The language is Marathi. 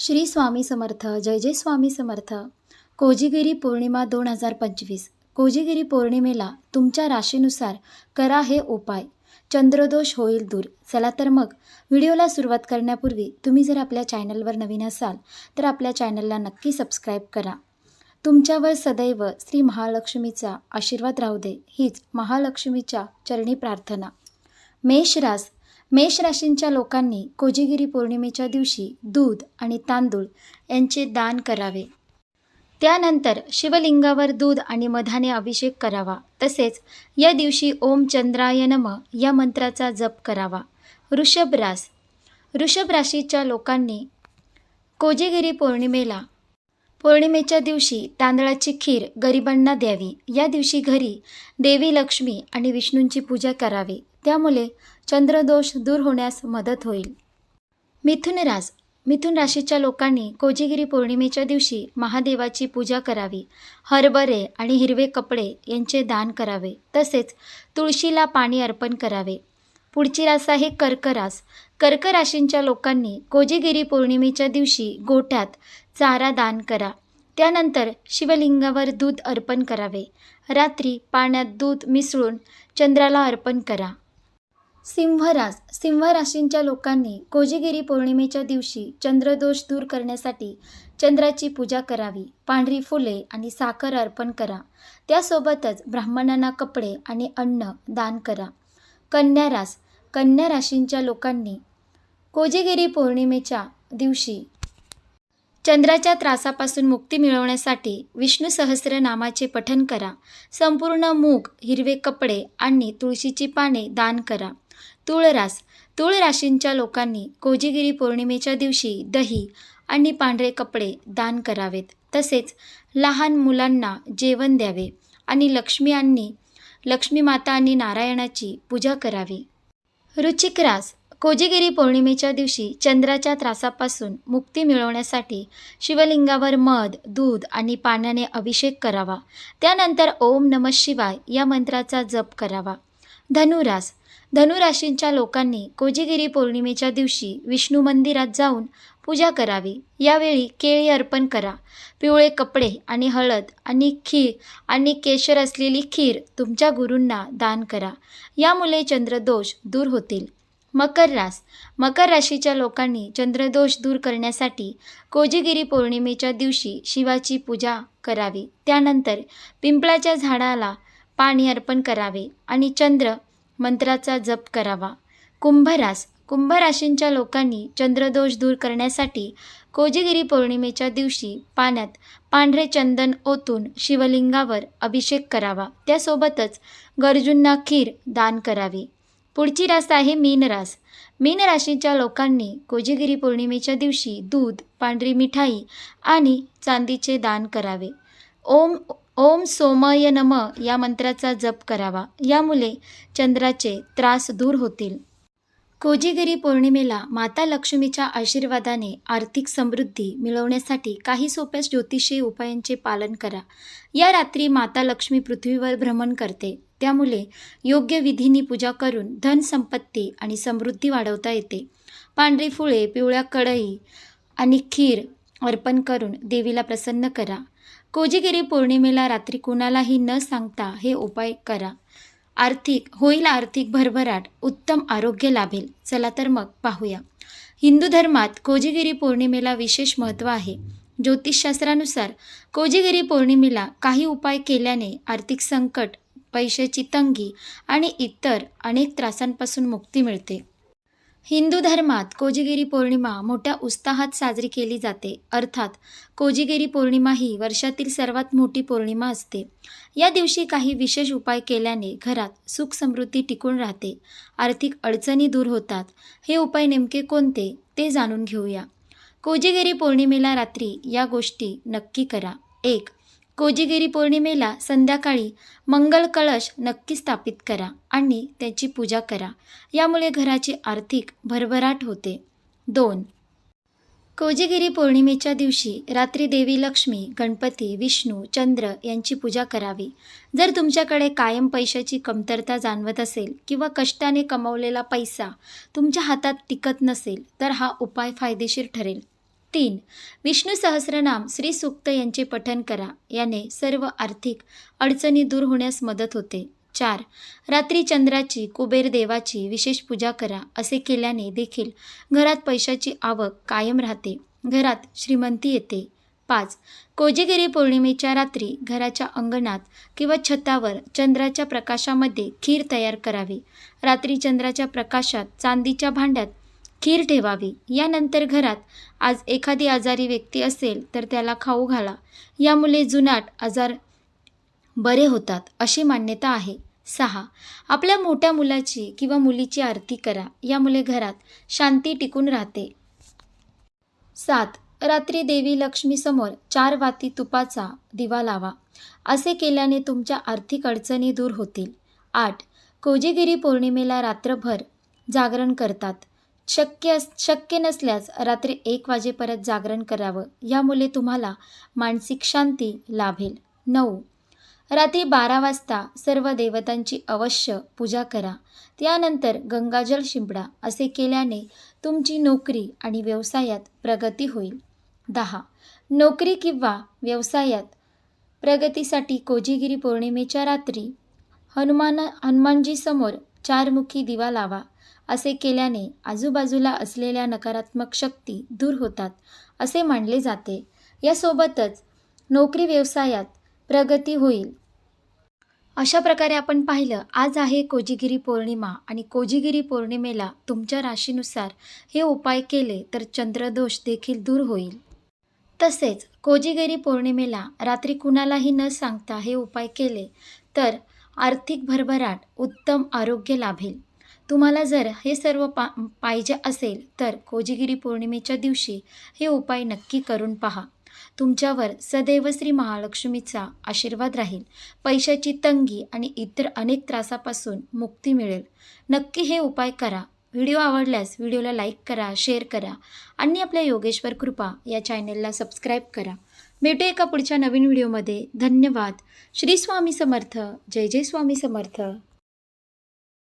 श्री स्वामी समर्थ जय जय स्वामी समर्थ. कोजिगिरी पौर्णिमा दोन हजार पंचवीस. कोजिगिरी पौर्णिमेला तुमच्या राशीनुसार करा हे उपाय. चंद्रदोष होईल दूर. चला तर मग व्हिडिओला सुरुवात करण्यापूर्वी तुम्ही जर आपल्या चॅनलवर नवीन असाल तर आपल्या चॅनलला नक्की सबस्क्राईब करा. तुमच्यावर सदैव श्री महालक्ष्मीचा आशीर्वाद राहू दे. हीच महालक्ष्मीच्या चरणी प्रार्थना. मेष रास मेष राशींच्या लोकांनी कोजिगिरी पौर्णिमेच्या दिवशी दूध आणि तांदूळ यांचे दान करावे. त्यानंतर शिवलिंगावर दूध आणि मधाने अभिषेक करावा. तसेच या दिवशी ओम चंद्राय नम या मंत्राचा जप करावा. वृषभ रास. वृषभ राशीच्या लोकांनी कोजिगिरी पौर्णिमेला पौर्णिमेच्या दिवशी तांदळाची खीर गरिबांना द्यावी. या दिवशी घरी देवी लक्ष्मी आणि विष्णूंची पूजा करावी. त्यामुळे चंद्रदोष दूर होण्यास मदत होईल. मिथुन रास मिथुन राशीच्या लोकांनी कोजिगिरी पौर्णिमेच्या दिवशी महादेवाची पूजा करावी. हरभरे आणि हिरवे कपडे यांचे दान करावे. तसेच तुळशीला पाणी अर्पण करावे. पुढची रास आहे कर्क रास कर्क राशींच्या लोकांनी कोजिगिरी पौर्णिमेच्या दिवशी गोठ्यात चारा दान करा. त्यानंतर शिवलिंगावर दूध अर्पण करावे. रात्री पाण्यात दूध मिसळून चंद्राला अर्पण करा. सिंहरास सिंह राशींच्या लोकांनी कोजिगिरी पौर्णिमेच्या दिवशी चंद्रदोष दूर करण्यासाठी चंद्राची पूजा करावी पांढरी फुले आणि साखर अर्पण करा. त्यासोबतच ब्राह्मणांना कपडे आणि अन्न दान करा. कन्या रास कन्या राशींच्या लोकांनी कोजिगिरी पौर्णिमेच्या दिवशी चंद्राच्या त्रासापासून मुक्ती मिळवण्यासाठी विष्णू सहस्रनामाचे पठन करा. संपूर्ण मूग हिरवे कपडे आणि तुळशीची पाने दान करा. तुळरास. तुळ राशींच्या लोकांनी कोजिगिरी पौर्णिमेच्या दिवशी दही आणि पांढरे कपडे दान करावेत. तसेच लहान मुलांना जेवण द्यावे आणि लक्ष्मी आणि लक्ष्मी माता आणि नारायणाची पूजा करावी. रुचिक रास. कोजिगिरी पौर्णिमेच्या दिवशी चंद्राच्या त्रासापासून मुक्ती मिळवण्यासाठी शिवलिंगावर मध दूध आणि पाण्याने अभिषेक करावा. त्यानंतर ओम नम शिवाय या मंत्राचा जप करावा. धनुरास. धनुराशींच्या लोकांनी कोजिगिरी पौर्णिमेच्या दिवशी विष्णू मंदिरात जाऊन पूजा करावी. यावेळी केळी अर्पण करा. पिवळे कपडे आणि हळद आणि खीर आणि केशर असलेली खीर तुमच्या गुरूंना दान करा. यामुळे चंद्रदोष दूर होतील. मकर रास. मकर राशीच्या लोकांनी चंद्रदोष दूर करण्यासाठी कोजिगिरी पौर्णिमेच्या दिवशी शिवाची पूजा करावी. त्यानंतर पिंपळाच्या झाडाला पाणी अर्पण करावे आणि चंद्र मंत्राचा जप करावा. कुंभरास कुंभराशींच्या लोकांनी चंद्रदोष दूर करण्यासाठी कोजिगिरी पौर्णिमेच्या दिवशी पाण्यात पांढरे चंदन ओतून शिवलिंगावर अभिषेक करावा. त्यासोबतच गरजूंना खीर दान करावी. पुढची रास आहे मीनरास. मीन राशीच्या लोकांनी कोजिगिरी पौर्णिमेच्या दिवशी दूध पांढरी मिठाई आणि चांदीचे दान करावे. ओम ओम सोमय नम या मंत्राचा जप करावा. यामुळे चंद्राचे त्रास दूर होतील. कोजिगिरी पौर्णिमेला माता लक्ष्मीच्या आशीर्वादाने आर्थिक समृद्धी मिळवण्यासाठी काही सोप्या ज्योतिषीय उपायांचे पालन करा. या रात्री माता लक्ष्मी पृथ्वीवर भ्रमण करते. त्यामुळे योग्य विधीनी पूजा करून धन संपत्ती आणि समृद्धी वाढवता येते. पांढरी फुळे पिवळ्या कढई आणि खीर अर्पण करून देवीला प्रसन्न करा. कोजिगिरी पौर्णिमेला रात्री कुणालाही न सांगता हे उपाय करा. आर्थिक होईल आर्थिक भरभराट उत्तम आरोग्य लाभेल. चला तर मग पाहूया. हिंदू धर्मात कोजिगिरी पौर्णिमेला विशेष महत्त्व आहे. ज्योतिषशास्त्रानुसार कोजिगिरी पौर्णिमेला काही उपाय केल्याने आर्थिक संकट पैशाची तंगी आणि इतर अनेक त्रासांपासून मुक्ती मिळते. हिंदू धर्मात कोजिगिरी पौर्णिमा मोठ्या उत्साहात साजरी केली जाते. अर्थात कोजिगिरी पौर्णिमा ही वर्षातील सर्वात मोठी पौर्णिमा असते. या दिवशी काही विशेष उपाय केल्याने घरात सुख समृद्धी टिकून राहते. आर्थिक अडचणी दूर होतात. हे उपाय नेमके कोणते ते जाणून घेऊया. कोजिगिरी पौर्णिमेला रात्री या गोष्टी नक्की करा. एक कोजिगिरी पौर्णिमेला संध्याकाळी मंगल कळश नक्की स्थापित करा आणि त्याची पूजा करा. यामुळे घराची आर्थिक भरभराट होते. दोन. कोजिगिरी पौर्णिमेच्या दिवशी रात्री देवी लक्ष्मी गणपती विष्णू चंद्र यांची पूजा करावी. जर तुमच्याकडे कायम पैशाची कमतरता जाणवत असेल किंवा कष्टाने कमवलेला पैसा तुमच्या हातात टिकत नसेल तर हा उपाय फायदेशीर ठरेल. तीन. विष्णू सहस्रनाम श्री सुक्त यांचे पठन करा. याने सर्व आर्थिक अडचणी दूर होण्यास मदत होते. चार. रात्री चंद्राची कुबेर देवाची विशेष पूजा करा. असे केल्याने देखील घरात पैशाची आवक कायम राहते. घरात श्रीमंती येते. पाच. कोजेगिरी पौर्णिमेच्या रात्री घराच्या अंगणात किंवा छतावर चंद्राच्या प्रकाशामध्ये खीर तयार करावी. रात्री चंद्राच्या प्रकाशात चांदीच्या भांड्यात खीर ठेवावी. यानंतर घरात आज एखादी आजारी व्यक्ती असेल तर त्याला खाऊ घाला. यामुळे जुनाट आजार बरे होतात अशी मान्यता आहे. सहा. आपल्या मोठ्या मुलाची किंवा मुलीची आरती करा. यामुळे घरात शांती टिकून राहते. सात. रात्री देवी लक्ष्मीसमोर चार वाती तुपाचा दिवा लावा. असे केल्याने तुमच्या आर्थिक अडचणी दूर होतील. आठ. कोजीगिरी पौर्णिमेला रात्रभर जागरण करतात. शक्य अस शक्य नसल्यास रात्री एक वाजेपर्यंत जागरण करावं. यामुळे तुम्हाला मानसिक शांती लाभेल. नऊ. रात्री बारा वाजता सर्व देवतांची अवश्य पूजा करा. त्यानंतर गंगाजल शिंपडा. असे केल्याने तुमची नोकरी आणि व्यवसायात प्रगती होईल. दहा. नोकरी किंवा व्यवसायात प्रगतीसाठी कोजिगिरी पौर्णिमेच्या रात्री हनुमान हनुमानजीसमोर चारमुखी दिवा लावा. असे केल्याने आजूबाजूला असलेल्या नकारात्मक शक्ती दूर होतात असे मानले जाते. यासोबतच नोकरी व्यवसायात प्रगती होईल. अशा प्रकारे आपण पाहिलं आज आहे कोजिगिरी पौर्णिमा आणि कोजिगिरी पौर्णिमेला तुमच्या राशीनुसार हे उपाय केले तर चंद्रदोष देखील दूर होईल. तसेच कोजिगिरी पौर्णिमेला रात्री कुणालाही न सांगता हे उपाय केले तर आर्थिक भरभराट उत्तम आरोग्य लाभेल. तुम्हाला जर हे सर्व पा पाहिजे असेल तर कोजिगिरी पौर्णिमेच्या दिवशी हे उपाय नक्की करून पहा. तुमच्यावर सदैव श्री महालक्ष्मीचा आशीर्वाद राहील. पैशाची तंगी आणि इतर अनेक त्रासापासून मुक्ती मिळेल. नक्की हे उपाय करा. व्हिडिओ आवडल्यास व्हिडिओला लाईक करा शेअर करा आणि आपल्या योगेश्वर कृपा या चॅनेलला सबस्क्राईब करा. भेटू एका पुढच्या नवीन व्हिडिओमध्ये. धन्यवाद. श्री स्वामी समर्थ. जय जय स्वामी समर्थ.